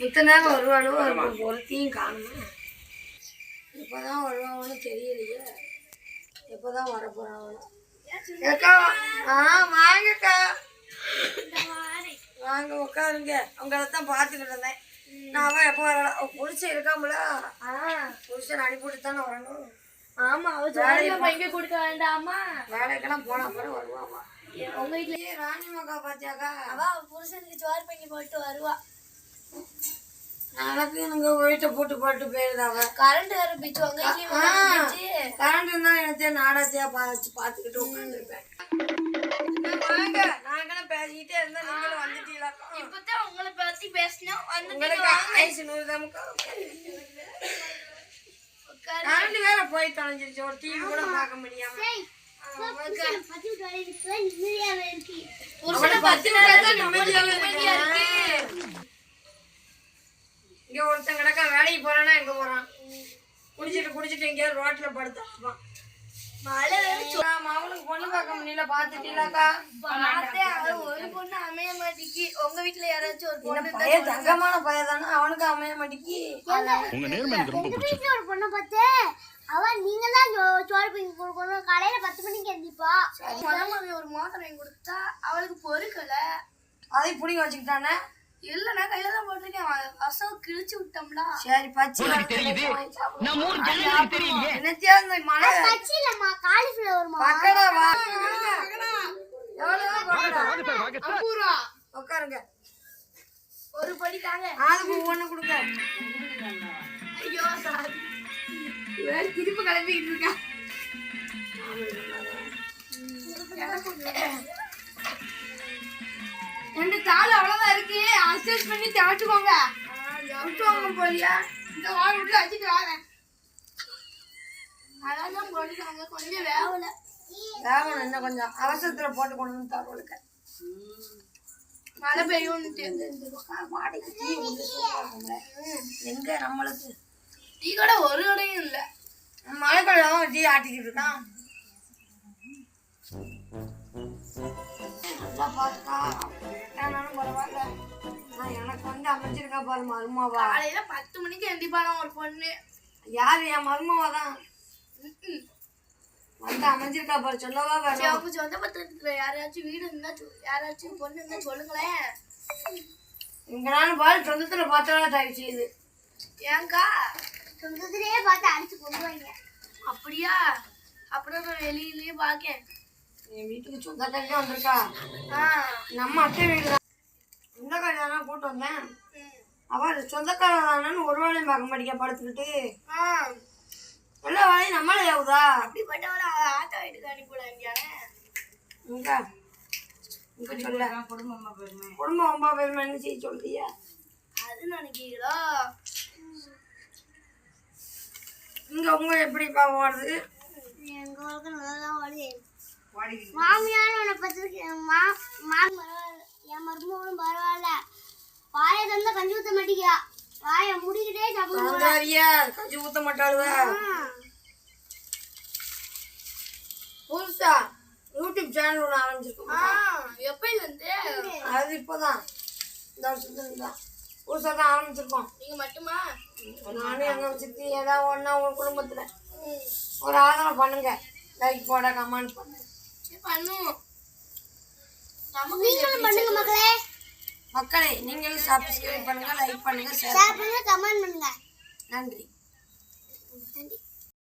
முத்தனாக வருவானோ ஒரு ஒருத்தையும் காணும்? இப்போதான் வருவானு தெரியலையே. எப்போதான் வரப்போறானோ ஆ வாங்கக்கா. வாங்க உட்காருங்க உங்களை தான் பார்த்துக்கிட்டு இருந்தேன். நான் அவன் எப்போ வரலாம் புருஷன் இருக்காமல? புருஷன் அனுப்பிவிட்டு தானே வரணும். ஆமா அவ ஜோதியம் எங்க கொடுக்க வேண்டாமா? வேலைக்கெல்லாம் போன அப்புறம் வருவாமா? உங்க வீட்டுல ஏய், ராணி மக்கா பாத்தியாக்கா அவ புருஷனுக்கு சோறு பண்ணி போட்டு வருவா. எனக்கு எனக்கு வீட்டை போட்டு போட்டு போயிருந்தாவ கரண்ட் வேற பிச்சு உங்க வீட்லயும் பிச்சு. கரண்ட் இருந்தா எனக்கு நாடாத்தியா பாச்சு பார்த்துக்கிட்டு உட்காந்துருப்பேன். வாங்க நாங்களும் பேசிக்கிட்டே இருந்தா நீங்களும் வந்துட்டீங்களா? இப்பதான் உங்களை பத்தி பேசணும் உங்களுக்கு ஐஸ் நூறு தமுக்கா கரண்ட் வேற போய் தொலைஞ்சிருச்சு ஒரு டிவி கூட பார்க்க முடியாம. இங்க ஒருத்தன் கிடக்கா வேலைக்கு போறானா எங்க போறான்? குடிச்சிட்டு குடிச்சிட்டு எங்கேயாவது ரோட்ல படுத்தான் மழை அவனுக்கு பார்க்க முடியல பாத்துட்டீங்களாக்கா? பார்த்தேன் அது ஒரு பொண்ணு அமைய மாட்டேங்கி உங்க வீட்டுல யாராச்சும் ஒரு பொண்ணு இருந்தா பையன் தங்கமான பையன் தானே அவனுக்கு அமைய மாட்டேங்கி உங்க நேர்மை எனக்கு ரொம்ப பிடிச்சது ஒரு பொண்ணை பார்த்து அவ நீங்க தான் சோறு கொடுக்கணும் காலையில பத்து மணிக்கு எந்திப்பா முதல்ல ஒரு மோதிரம் வாங்கி கொடுத்தா அவளுக்கு பொறுக்கல. அதை புடிங்க வச்சுக்கிட்டானே. இல்ல நான் கையில தான் போட்டிருக்கேன் அசவு கிழிச்சு விட்டோம்ல. சரி பச்சை தெரியுது. நம்ம ஊர் ஜனங்களுக்கு தெரியலையே. என்னத்தியா இந்த மழை பச்சி இல்லம்மா காலிஃபிளவர்மா பக்கடா வா. எவ்வளவு பக்கடா? ஐம்பது ரூபா உட்காருங்க ஒரு படி தாங்க. ஆளுக்கு ஒவ்வொன்று கொடுங்க. ஐயோ சாரி. வேற திருப்பி கிளம்பிக்கிட்டு இருக்கா அட்ஜஸ்ட் பண்ணி தாட்டுக்கோங்க விட்டுவாங்க போலியா இந்த வாரம் விட்டு வச்சுட்டு வரேன் அதான் போட்டுக்காங்க கொஞ்சம் வேவல. வேகணும் இன்னும் கொஞ்சம் அவசரத்துல போட்டு கொண்டு வந்து தரவளுக்கு. மழை பெய்யும்னு மாடிக்கு டீ. எங்க நம்மளுக்கு? டீ கடை ஒரு கடையும் இல்ல. மழைக்கடை டீ ஆட்டிக்கிட்டு இருக்கான். நல்லா ஏனாலும் பரவாயில்ல. எனக்கு வந்து அமைச்சிருக்கா பாரு மருமாவா. காலையில பத்து மணிக்கு எந்திப்பாலாம் ஒரு பொண்ணு? யாரு என் மருமாவா தான்? வந்து அமைஞ்சிருக்கா பாரு சொல்லவா வேணும்? அவங்க சொந்த பத்திரத்துல யாராச்சும் வீடு இருந்தா யாராச்சும் பொண்ணு இருந்தா சொல்லுங்களேன். இங்க நானும் பாரு சொந்தத்துல பார்த்தாலும் தயவு செய்யுது ஏங்கா? சொந்தத்திலேயே பார்த்து அடிச்சு கொண்டுவாங்க அப்படியா? அப்புறம் நான் வெளியிலயே பாக்கேன் என் வீட்டுக்கு சொந்தக்காரிக்கே வந்திருக்கா. ஆ. நம்ம அத்தை வீடு தான் கூட்டு வந்தேன். அவ சொந்தக்கார தானேன்னு ஒரு வேலையும் பார்க்க மாட்டேங்க படுத்துக்கிட்டு. ஆ. எல்லா வேலையும் நம்மளே ஆகுதா? அப்படிப்பட்டவள ஆத்தா வீட்டுக்கு அனுப்பிவிடாங்க இங்க. இங்க சொல்ல. குடும்பம் அம்மா பெருமை. என்ன செய்ய சொல்றியா? அது நினைக்கிறீங்களா? இங்க உங்க எப்படிப்பா ஓடுது? எங்க ஊருக்கு நல்லா ஓடுது. மாமியார் உன்னை பார்த்துருக்கு மா மாமி மாட்டேங்கிறா வாயை முடிக்கிட்டே சந்தாரியா கஞ்சி ஊத்த மாட்டாளுவ? புதுசா யூடியூப் சேனல் ஒன்று ஆ ஆரம்பிச்சிருக்கோம் எப்பையில இருந்து அது இப்போதான். இந்த வருஷத்துல தான். புதுசாக தான் ஆரம்பிச்சிருக்கோம். நீங்க மட்டுமா? நானும் எங்க சித்தி ஏதாவது ஒன்றா உங்க குடும்பத்துல. ஒரு ஆதரவு பண்ணுங்க. லைக் போட கமெண்ட் பண்ணுங்க பண்ணுவோம் நமக்கு பண்ணுங்க மக்களே. மக்களே நீங்களும் சப்ஸ்கிரைப் பண்ணுங்க லைக் பண்ணுங்க ஷேர் பண்ணுங்க. கமெண்ட் பண்ணுங்க நன்றி.